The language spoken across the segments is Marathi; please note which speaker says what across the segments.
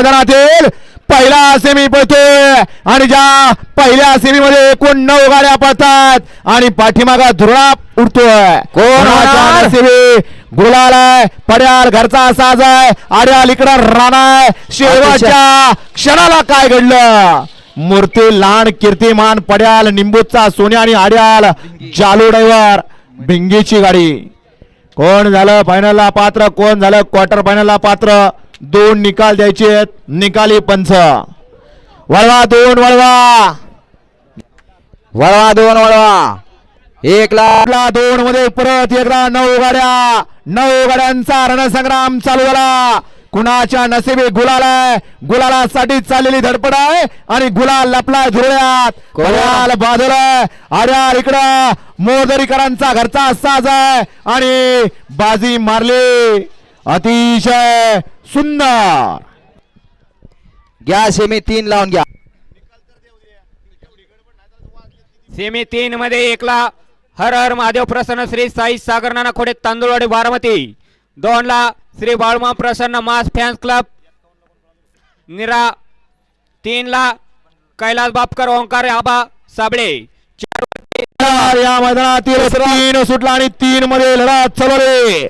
Speaker 1: मैदानातील पहिला सेमी पळतोय. आणि ज्या पहिल्या सेमी मध्ये एकूण नऊ गाड्या पळतात आणि पाठीमागा धुळा उडतोय.
Speaker 2: कोण?
Speaker 1: सेमी गुलाल आहे पड्याल घरचा साज आहे आड्याल इकडं राणा आहे. शेवटच्या क्षणाला काय घडलं? मूर्ती लहान कीर्तिमान पड्याल निंबूचा सोन्या आणि आड्याल जालू ड्रायव्हर भिंगीची गाडी. कोण झालं फायनलला पात्र? कोण झालं क्वार्टर फायनलला पात्र? दोन निकाल द्यायचे आहेत. निकाली पंच. वळवा दोन वळवा.
Speaker 2: वळवा दोन वळवा. एक लाख.
Speaker 1: आपला दोन मध्ये परत एकदा नऊ गाड्या. नऊ गाड्यांचा रणसंग्राम चालू झाला. कुणाच्या नशिबी गुलाल आहे? गुलालासाठी चाललेली धडपड आहे आणि गुलाल लपलाय धुरळ्यात.
Speaker 2: कोण?
Speaker 1: गुलाल बाजूला अड्याल इकडं. मोदरीकरांचा घरचा साज आहे. आणि बाजी मारली. अतिशय सुंदर.
Speaker 2: घ्या सेमी तीन लावून घ्या.
Speaker 3: सेमी तीन मध्ये एकला हर हर महादेव प्रसन्न श्री साई सागर नाना खोडे तांदूळवाडी बारामती. दोन ला श्री बाळमा प्रसन्न मास फॅन्स क्लब. निरा. तीन ला कैलास बापकर ओंकार आबा साबळे. चार.
Speaker 1: या मैदानातील तीन सुटला आणि तीन मध्ये लढत चालवली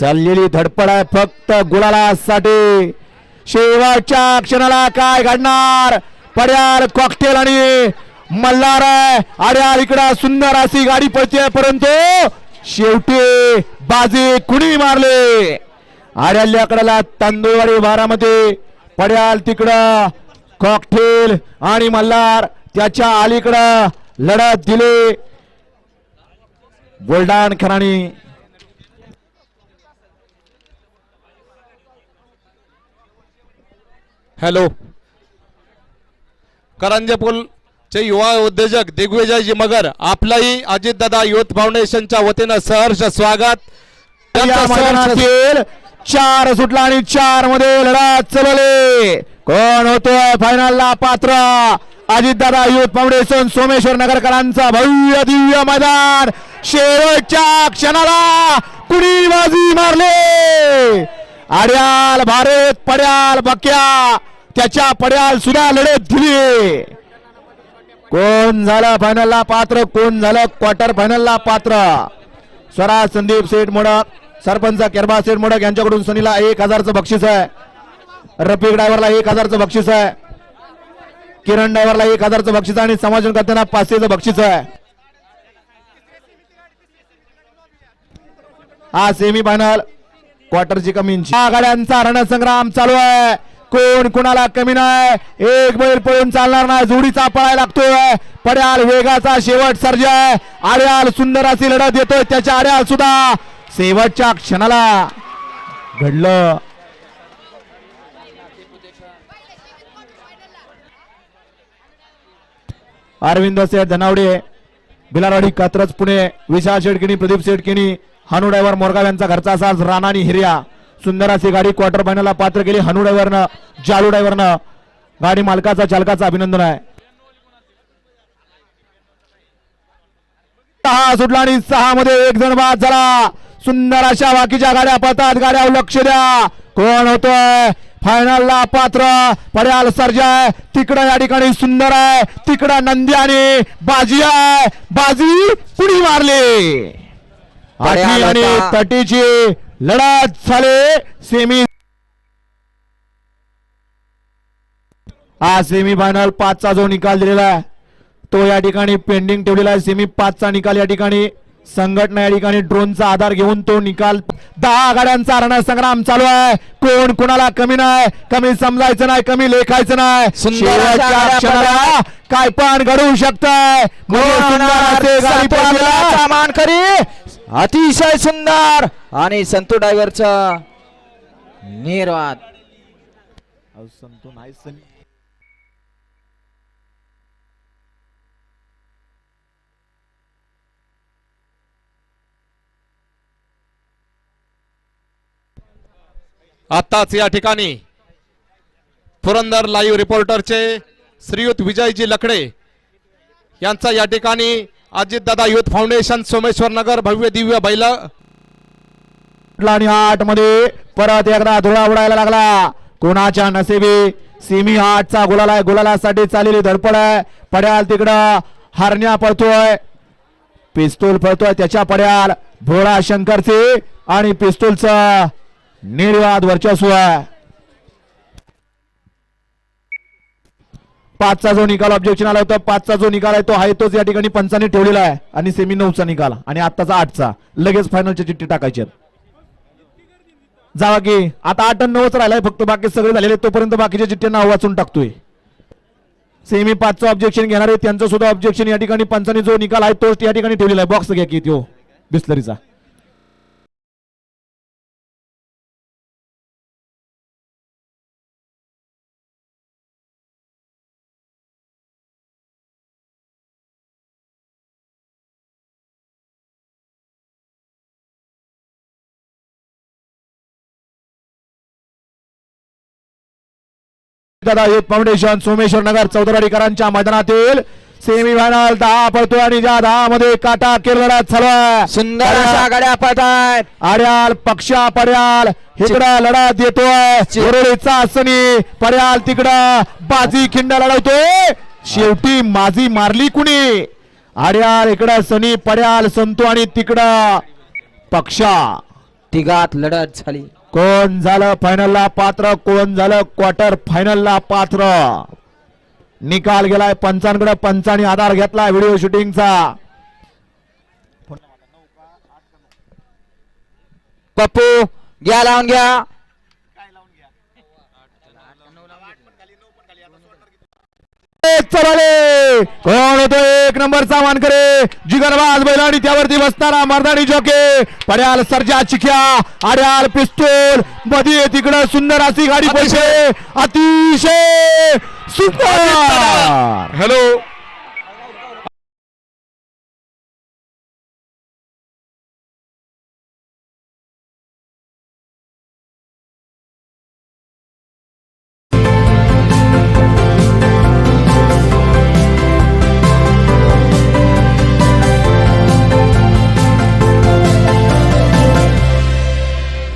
Speaker 1: चाललेली धडपड आहे फक्त गुलालासाठी. शेवटच्या क्षणाला काय घडणार? पड्याल कॉकटेल आणि मल्हार आहे. अड्याल इकडं सुंदर अशी गाडी पळते परंतु शेवटी बाजी कुणी मारले? आड्याल्याकडला तांदूळवाडी भारामध्ये पड्याल तिकडं कॉकटेल आणि मल्हार त्याच्या अलीकडं लढत दिली. बुलडाण खराणी
Speaker 4: हॅलो. करंजपूल चे युवा उद्योजक दिग्विजयजी मगर आपलाही अजितदादा युथ फाउंडेशनच्या वतीनं सहर्ष स्वागत.
Speaker 1: चार सुटला आणि चारमध्ये लढत चालवले कोण होतोय फायनलला पात्र अजितदादा युथ फाउंडेशन सोमेश्वर नगरकरांचा भव्य दिव्य मैदान. शेवटच्या क्षणाला कुणी बाजी मारले? आड्याल भारत पड्याल बक्या. त्याच्या पड्याल सुद्धा लढत दिली. कोण झालं फायनलला पात्र? कोण झालं क्वार्टर फायनलला पात्र? स्वराज संदीप सेठ मोडक सरपंच केरबा सेठ मोडक यांच्याकडून सनीला एक हजारचं बक्षीस आहे. रफिक ड्रायव्हरला एक हजारचं बक्षीस आहे. किरण ड्रायव्हरला एक हजारचं बक्षीस आहे आणि समाजन करताना पाचशेचं बक्षीस आहे. हा सेमी फायनल क्वार्टरची कमी इंची गाड्यांचा रणसंग्राम चालू आहे. कोण कोणाला कमी नाही? एक बैल पळून चालणार नाही. जोडीचा पळायला लागतोय. पड्याल वेगाचा शेवट सर्ज आड्याल सुंदर अशी लढत येतोय त्याच्या आड्याल सुद्धा. शेवटच्या क्षणाला घडलं. अरविंद सेठ धनावडे बिलारवाडी कात्रज पुणे विशाल शेडकिणी प्रदीप शेडकिणी हनुडायवर मोरगाव यांचा घरचा साज राणा हिर्या. सुंदर अशी गाडी क्वार्टर फायनलला पात्र केली. हानू ड्रायव्हरनं जालू ड्रायव्हरनं. गाडी मालकाचा चालकाचं अभिनंदन आहे. सहा सुटला आणि सहा मध्ये एक जण बाद झाला. सुंदर अशा बाकीच्या गाड्या पळतात. गाड्या लक्ष द्या. कोण होतोय? फायनलला पात्र. पड्याल सर्जा आहे. तिकडं या ठिकाणी सुंदर आहे. तिकडं नंदी आणि बाजी आहे. बाजी कुणी मारली. आणि. तटीची लढत झाली सेमी हा सेमी फायनल पाचचा जो निकाल दिलेला आहे तो या ठिकाणी पेंडिंग ठेवलेला आहे. सेमी पाचचा निकाल या ठिकाणी संघटना या ठिकाणी ड्रोनचा आधार घेऊन तो निकाल दहा गाड्यांचा रणसंग्राम चालू आहे. कोण कोणाला कमी नाही कमी समजायचं नाही कमी लेखायचं नाही. काय पण घडवू शकताय.
Speaker 2: मानकरी अतिशय सुंदर आणि संतू ड्रायव्हरचा निर्वाद
Speaker 4: आताच या ठिकाणी पुरंदर लाईव्ह रिपोर्टरचे श्रीयुत विजयजी लकडे यांचा या ठिकाणी अजितदादा युथ फाउंडेशन सोमेश्वर नगर भव्य दिव्य बैल.
Speaker 1: आणि आठमध्ये परत एकदा धुळा उडायला लागला. कोणाच्या नसेबी सिमी आठचा गुलाला आहे गुलालासाठी चाललेली धडपड आहे. पड्याल तिकडं. हरण्या पळतोय. पिस्तूल पळतोय त्याच्या पड्याल. भोळा शंकरचे आणि पिस्तूलचं निर्वाद वर्चस्व आहे. पाचचा जो निकाल ऑब्जेक्शन आला होता पाचचा जो निकाल आहे तो आहे तोच या ठिकाणी पंचाने ठेवलेला आहे. आणि सेमी नऊचा निकाल आणि आत्ताचा आठचा. लगेच फायनलच्या चिठ्ठी टाकायची आहेत. जावा की आता आठ आणि नऊच राहिलाय फक्त बाकी सगळे झालेले तोपर्यंत बाकीच्या चिठ्ठ्या नाव वाचून टाकतोय. सेमी पाचचं ऑब्जेक्शन घेणारे त्यांचं सुद्धा ऑब्जेक्शन या ठिकाणी पंचाने जो निकाल आहे तोच या ठिकाणी ठेवलेला आहे. बॉक्स घ्या की तो बिस्लरीचा. दादा युथ फाउंडेशन सोमेश्वर नगर चौधराडीकरांच्या मैदानातील सेमी फायनल दहा पडतोय आणि ज्या दहा मध्ये काटा केरळा चालू आहे
Speaker 2: सुंदर अशा गाड्या पळतायत.
Speaker 1: आड्याल पक्षा पड्याल इकडं लढा देतोय. सनी पड्याल तिकडं बाजी खिंड लढवतोय. शेवटी माझी मारली कुणी? आड्याल इकडं सनी पड्याल संतो आणि तिकडं पक्षा.
Speaker 2: तिघात लढत झाली.
Speaker 1: कोण झालं फायनलला पात्र? कोण झालं क्वार्टर फायनलला पात्र? निकाल गेलाय पंचांकडे पंचांनी आधार घेतलाय व्हिडिओ शूटिंगचा
Speaker 2: पप्पू घ्या लावून घ्या.
Speaker 1: चला कोण होतो एक नंबरचा मानकरे जिगरबाज बैलाडी त्यावरती बसणारा मर्दानी जोके पड्याल सर्जा चिख्या आड्याल पिस्तूल. मध्ये तिकडं सुंदर अशी गाडी पैसे अतिशय सुपर.
Speaker 4: हॅलो.